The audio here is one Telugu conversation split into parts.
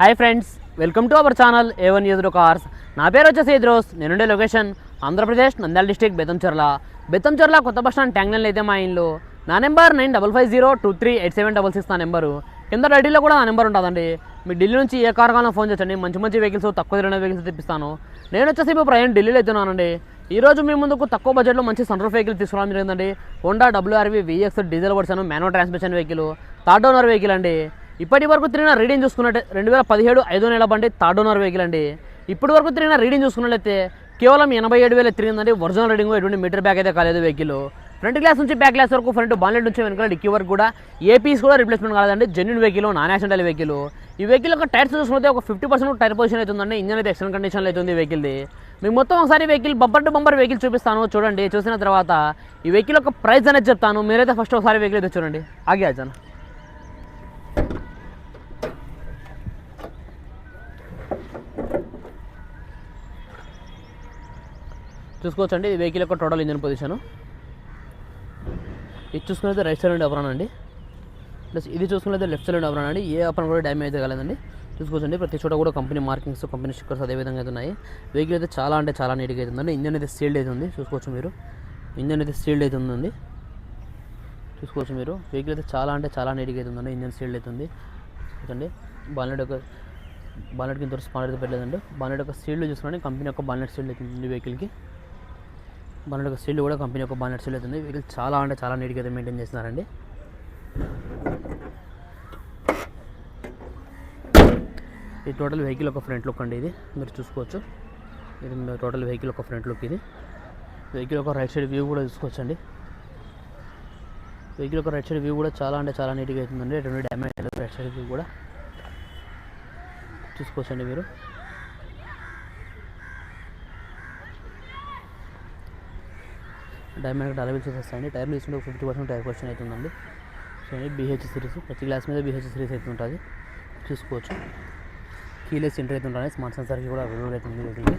Hi friends welcome to our channel A one Eduru cars నా పేరు వచ్చేసి ఎదురోస్ నేనుండే లొకేషన్ ఆంధ్రప్రదేశ్ నంద్యాల డిస్టిక్ బెతంచెర్ల బెతంచెర్ల కొత్త బస్ స్టాండ్ ట్యాంగ్లైన్ అయితే మా ఇల్లు. నా number nine double five zero two three eight seven double six నా నెంబరు. కింద రెడీలో కూడా నా నెంబర్ ఉంటుందండి. మీ ఢిల్లీ నుంచి ఏ కార్ ఫోన్ చేయండి. మంచి మంచి వెహికల్స్ తక్కువ తిరిగిన వెహికల్స్ తెప్పిస్తాను. నేను వచ్చేసి ఇప్పుడు ప్రయాణం ఢిల్లీలో అవుతున్నానండి ఈ రోజు మీ ముందుకు తక్కువ బడ్జెట్లో మంచి సన్రూఫ్ వెహికల్ తీసుకురావడం జరిగిందండి. Honda WRV VX diesel version manual transmission vehicle third owner vehicle అండి. ఇప్పటి వరకు తిరిగిన రీడింగ్ చూసుకున్నట్టే రెండు వేల పదిహేడు ఐదో నెల బండి థర్డ్ ఓనర్ వెహికల్ అండి. ఇప్పటి వరకు తిరిగిన రీడింగ్ చూసుకున్నట్లయితే కేవలం ఎనభై ఏడు వేల తిరిగిందండి. ఒరిజినల్ రీడింగ్ ఎటువంటి మీటర్ బ్యాక్ అయితే కాలేదు వెహికల్ ఫ్రంట్ గ్లాస్ నుంచి బ్యాక్ గ్లాస్ వరకు ఫ్రంట్ బాన్లెట్ నుంచి వెనుక డిక్కీ వరకు కూడా ఏ పీస్ కూడా రిప్లేస్మెంట్ కాలేదండి. Genuine vehicle non accidental vehicle ఈ వెహికల్ యొక్క టైర్స్ చూసుకుంటే ఒక ఫిఫ్టీ పర్సెంట్ టైర్ పొజిషన్ అవుతుందండి ఇంజన్ అయితే ఎక్సలెంట్ కండిషన్లో అవుతుంది ఈ వెహికల్ది మీకు మొత్తం ఒకసారి vehicle bumper to bumper vehicle చూపిస్తాను. చూడండి చూసిన తర్వాత ఈ వెహికల్ యొక్క ప్రైస్ అనేది చెప్తాను. మీరైతే ఫస్ట్ ఒకసారి వెహికల్ అయితే చూడండి. ఆగే అజాన్ చూసుకోవచ్చండి. వెహికల్ యొక్క టోటల్ ఇంజన్ పొజిషను ఇది చూసుకున్నది రైట్ సైడ్ అప్రాన్ అండి. ప్లస్ ఇది చూసుకునేది లెఫ్ట్ సైడ్ అప్రాన్ అండి. ఏ అప్రాన్ కూడా డ్యామేజ్ కాలేదండి. చూసుకోవచ్చండి. ప్రతి చోట కూడా కంపెనీ మార్కింగ్స్ కంపెనీ స్టిక్కర్స్ అదే విధంగా అయితే ఉన్నాయి. వెహికల్ అయితే చాలా అంటే చాలా నీట్గా అయితే ఉందండి ఇంజన్ అయితే సీల్డ్ ఉంది. చూసుకోవచ్చు మీరు. ఇంజన్ అయితే సీల్డ్ అయితే ఉందండి. చూసుకోవచ్చు మీరు. వెహికల్ అయితే చాలా అంటే చాలా నీట్గా అయితే ఉందండి ఇంజన్ సీల్డ్ అవుతుంది చూడండి బాలెట్ యొక్క బాలెట్ కింద స్పాండ్ అయితే పెట్టలేదండి. బాలెట్ యొక్క సీల్డ్ చూసుకోండి కంపెనీ యొక్క బాలెట్ సీల్డ్ అవుతుంది వెహికల్కి బాలెట్ యొక్క సీల్ కూడా కంపెనీ యొక్క బాలెట్ సీల్ అవుతుంది. వెహికల్ చాలా అంటే చాలా నీట్గా అయితే మెయింటైన్ చేస్తున్నారండి. ఇది టోటల్ వెహికల్ ఒక ఫ్రంట్ లుక్ అండి ఇది. మీరు చూసుకోవచ్చు. ఇది టోటల్ వెహికల్ ఒక ఫ్రంట్ లుక్ ఇది. వెహికల్ ఒక రైట్ సైడ్ వ్యూ కూడా చూసుకోవచ్చండి. వెహికల్ ఒక రైట్ సైడ్ వ్యూ కూడా చాలా అంటే చాలా నీట్గా అవుతుందండి. ఎటువంటి డ్యామేజ్ రైట్ సైడ్ వ్యూ కూడా చూసుకోవచ్చండి మీరు. డైమండ్ డల్ వీల్స్ వస్తాయండి. టైర్లు తీసుకుంటే ఫిఫ్టీ పర్సెంట్ టైర్ క్వశ్చన్ అవుతుందండి. So BH series. ప్రతి గ్లాస్ మీద బీహెచ్ సిరీస్ అయితే ఉంటుంది. చూసుకోవచ్చు. కీలెస్ ఎంటర్ అయితే ఉంటుంది స్మార్ట్ సెన్సార్కి కూడా అవైలబుల్ అవుతుంది వెహికల్కి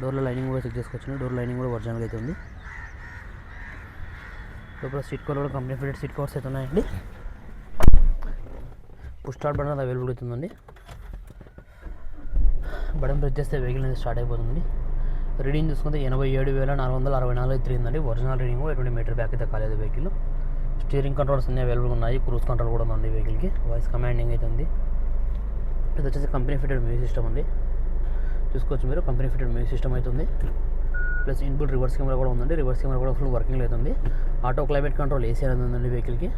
డోర్లో లైనింగ్ కూడా చెక్ చేసుకోవచ్చు. డోర్ లైనింగ్ కూడా ఒరిజినల్ అయితే ఉంది. లోపల సీట్ కవర్ కూడా కంపెనీ ఫిటెడ్ సీట్ కవర్స్ అయితే ఉన్నాయండి. పుష్ స్టార్ట్ బటన్ అవైలబుల్ అవుతుందండి. బటన్ ప్రెస్ చేస్తే వెహికల్ అనేది స్టార్ట్ అయిపోతుంది రీడింగ్ చూసుకుంటే ఎనభై ఏడు వేల నాలుగు వందల అరవై నాలుగు తిరిగిందండి. ఒరిజినల్ రీడింగ్ ఎటువంటి మీటర్ బ్యాక్ అయితే కాలేదు వెహికల్. స్టీరింగ్ కంట్రోల్స్ అన్ని అవైలబుల్ ఉన్నాయి. క్రూజ్ కంట్రోల్ కూడా ఉందండి వెహికల్కి. వాయిస్ కమాండింగ్ అయితే ఉంది. ఇది వచ్చేసి కంపెనీ ఫిటెడ్ మ్యూజిక్ సిస్టమ్ ఉంది చూసుకోవచ్చు మీరు. కంపెనీ ఫిటెడ్ మ్యూజిక్ సిస్టమ్ అవుతుంది ప్లస్ ఇన్పుట్ రివర్స్ కెమెరా కూడా ఉందండి. రివర్స్ కెమెరా కూడా ఫుల్ వర్కింగ్ అవుతుంది ఆటో క్లైమేట్ కంట్రోల్ ఏసీ అనేది ఉందండి వెహికల్కి.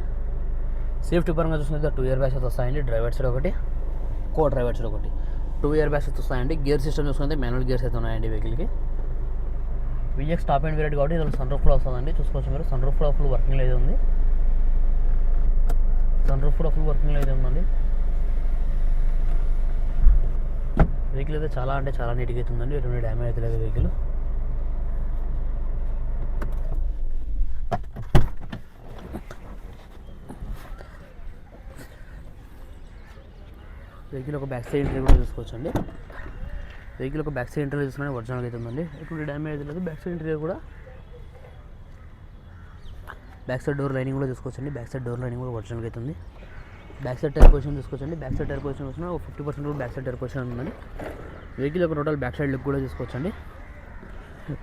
సేఫ్టీ పరంగా చూసుకుంటే టూ ఇయర్ బ్యాగ్స్ వస్తాయండి. డ్రైవర్ సైడ్ ఒకటి కో డ్రైవర్ సైడ్ ఒకటి. టూ ఇయర్ బ్యాగ్స్ వస్తాయండి. గేర్ సిస్టమ్ చూసుకుంటే మాన్యువల్ గేర్స్ అయితే ఉన్నాయండి వెహికల్కి. విఎక్స్ టాప్ అండ్ వేరియట్ కాబట్టి ఇది సన్ రూఫ్ కూడా వస్తుందండి. చూసుకోవచ్చు మీరు. సన్ రూఫ్ కూడా ఫుల్ వర్కింగ్ అయితే ఉంది. సన్ రూఫ్ కూడా ఫుల్ వర్కింగ్ అయితే ఉందండి. వెహికల్ అయితే చాలా అంటే చాలా నీట్గా అయితే ఉందండి ఎటువంటి డ్యామేజ్ అయితే లేదు వెహికల్ వెహికల్ ఒక బ్యాక్ సైడ్ కూడా చూసుకోవచ్చండి. వెహికల్ ఒక బ్యాక్ సైడ్ ఇంటర్వ్యూ చూసుకునే ఒరిజినల్ అయితే ఉందండి ఎటువంటి డ్యామేజ్ లేదు. బ్యాక్ సైడ్ ఇంటర్వ్యూ కూడా బ్యాక్ సైడ్ డోర్ లైనింగ్ కూడా చూసుకోవచ్చండి. బ్యాక్ సైడ్ డోర్ లైనింగ్ కూడా ఒరిజినల్ అయితే ఉంది. బ్యాక్ సైడ్ టైర్ పొజిషన్ చూసుకోవచ్చండి. బ్యాక్ సైడ్ టైర్ పొజిషన్ చూసినా ఒక ఫిఫ్టీ పర్సెంట్ కూడా బ్యాక్ సైడ్ టైర్ పొజిషన్ ఉందండి. వెహికల్ ఒక టోటల్ బ్యాక్ సైడ్ లుక్ కూడా చూసుకోవచ్చండి.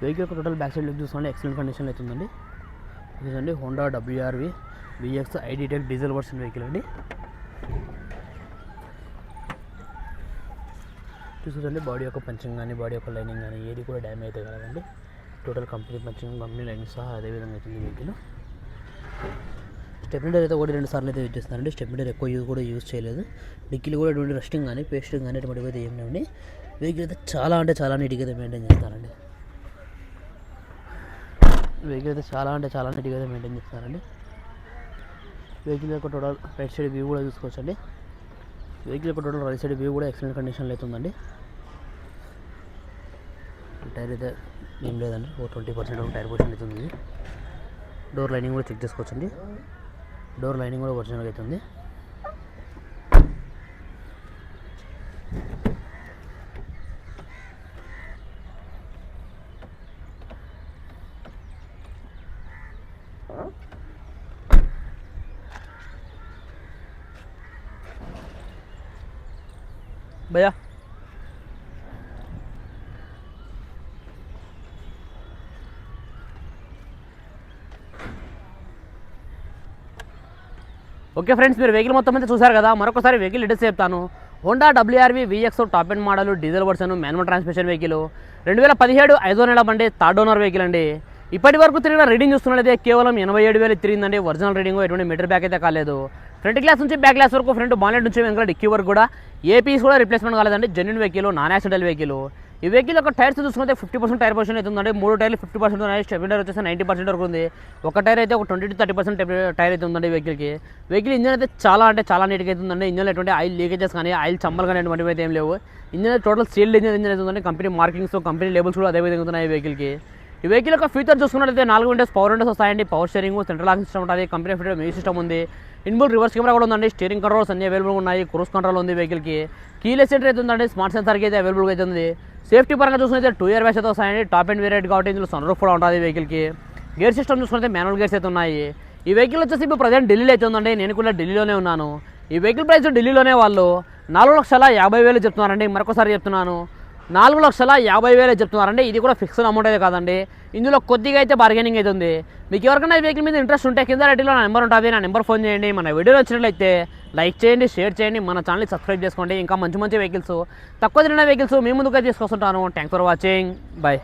వెహికల్ యొక్క టోటల్ బ్యాక్ సైడ్ లుక్ చూసుకోండి ఎక్సలెంట్ కండిషన్ అవుతుందండి చూడండి Honda WRV VX iDTEC diesel version vehicle అండి. చూసుకోండి బాడీ యొక్క పంచింగ్ కానీ బాడీ యొక్క లైనింగ్ కానీ ఏది కూడా డ్యామేజ్ అయితే కదండి. Total company punching company lining సహా అదే విధంగా అవుతుంది వెహికల్ స్టెప్నీడర్ అయితే ఒకటి రెండు సార్లు అయితే యూజ్ చేస్తున్నారండి. స్టెప్నీడర్ ఎక్కువ యూజ్ కూడా యూజ్ చేయలేదు. డిక్కీలు కూడా ఎటువంటి రెస్టింగ్ కానీ పేస్టింగ్ కానీ ఎటువంటి అయితే ఏమి లేవండి. వెహికల్ అయితే చాలా అంటే చాలా నీట్గా అయితే మెయింటైన్ చేస్తారండి. వెహికల్ అయితే చాలా అంటే చాలా నీట్గా అయితే మెయింటైన్ చేస్తారండి. వెహికల్ యొక్క టోటల్ రైట్ సైడ్ వ్యూ కూడా చూసుకోవచ్చండి. వెహికల్ యొక్క టోటల్ రైట్ సైడ్ వ్యూ కూడా ఎక్సలెంట్ కండిషన్లో అవుతుందండి టైర్ అయితే ఏం లేదండి. ఓ ట్వంటీ పర్సెంట్ టైర్ పొజిషన్ అయితే ఉంది. డోర్ లైనింగ్ కూడా చెక్ చేసుకోవచ్చండి. డోర్ లైనింగ్ కూడా ఒరిజినల్గా అవుతుంది భయ్యా ఓకే ఫ్రెండ్స్ మీరు వెహికల్ మొత్తం అయితే చూసారు కదా? మరొకసారి వెహికల్ డీటెయిల్స్ చెప్తాను. Honda WRV VX top and model diesel version manual transmission vehicle రెండు వేల పదిహేడు ఐదో నెల బండి థర్డ్ ఓనర్ వెహికల్ అండి. ఇప్పటి వరకు తిరిగిన రీడింగ్ చూస్తున్నట్లయితే కేవలం ఎనభై ఏడు వేలు తిరిగిందండి. ఒరిజినల్ రీడింగ్ ఎటువంటి మీటర్ బ్యాక్ అయితే కాలేదు. ఫ్రంట్ గ్లాస్ నుంచి బ్యాక్ గ్లాస్ వరకు ఫ్రంట్ బానెట్ నుంచి వెనకాల డిక్కీ వరకు కూడా. ఏ పీస్ కూడా రిప్లేస్మెంట్ కాలేదండి. Genuine vehicle non accidental vehicle ఈ వెహికల్ యొక్క టైర్స్ చూసుకుంటే ఫిఫ్టీ పర్సెంట్ టైర్ పొజిషన్ అయితే ఉందండి. మూడు టైర్లు ఫిఫ్టీ పర్సెంట్ ఉన్నాయి. స్టెబిన్ టైర్ వచ్చేసి నైంటీ పర్సెంట్ వరకు ఉంది. ఒక టైర్ అయితే ఒక twenty to thirty percent tyre అయితే ఉందండి వెహికల్కి. వెహికల్ ఇంజన్ అయితే చాలా అంటే చాలా నీట్గా అయితే ఉందండి. ఇంజన్ ఎటువంటి ఆయిల్ లీకేజెస్ కానీ ఆయిల్ చమ్మలు కానీ అటువంటివి అయితే ఏం లేవు. Engine total sealed engine engine అయితే ఉందండి. కంపెనీ మార్కింగ్స్ కంపెనీ లేబుల్స్ కూడా అదే విధంగా ఉన్నాయి వెహికల్కి. ఈ వెహికల్ యొక్క ఫీచర్ చూసుకున్నట్లయితే నాలుగు విండోస్ పవర్ విండోస్ వస్తాయండి. Power steering central lock system ఉంటుంది. కంపెనీ ఫిట్ మ్యూజిక్ సిస్టమ్ ఉంది. ఇన్బుల్ రివర్స్ కెమెరా కూడా ఉందండి. స్టీరింగ్ కంట్రోల్స్ అన్ని అవైలబుల్ ఉన్నాయి. క్రూస్ కంట్రోల్ ఉంది వెహికల్కి. కీలెస్ సెంటర్ అయితే ఉందండి. స్మార్ట్ సెన్సర్కి అయితే అవైలబుల్గా అయితే ఉంది. సేఫ్టీ పరంగా చూసుకుంటే టూ ఇయర్ బ్యాస్ అయితే వస్తాయండి. టాప్ అండ్ వేరియట్ కాబట్టి ఇందులో సన్ రూఫ్ కూడా ఉంటుంది వెహికల్కి గేర్ సిస్టమ్ చూసుకుంటే మాన్యువల్ గేర్స్ అయితే ఉన్నాయి. ఈ వెహికల్ వచ్చేసి ఇప్పుడు ప్రజెంట్ ఢిల్లీలో అయితే ఉందండి. నేను కూడా ఢిల్లీలోనే ఉన్నాను. ఈ వెహికల్ ప్రైస్ ఢిల్లీలోనే వాళ్ళు నాలుగు లక్షల యాభై వేలు చెప్తున్నారండి. మరొకసారి చెప్తున్నాను. నాలుగు లక్షల యాభై వేలే చెప్తున్నారండి. ఇది కూడా ఫిక్స్డ్ అమౌంట్ అయితే కాదండి. ఇందులో కొద్దిగా అయితే బార్గెనింగ్ అయితే ఉంది. మీకు ఎవరికైనా ఈ వెహికల్ మీద ఇంట్రెస్ట్ ఉంటే కింద రెడ్డిలో నా నెంబర్ ఉంటుంది. నా నెంబర్ ఫోన్ చేయండి. మన వీడియో వచ్చినట్లయితే లైక్ చేయండి షేర్ చేయండి మన ఛానల్ని సబ్స్క్రైబ్ చేసుకోండి. ఇంకా మంచి మంచి వెహికల్స్ తక్కువ తిరిగిన వెహికల్స్ మేము ముందుగా తీసుకొస్తుంటాను. Thanks for watching bye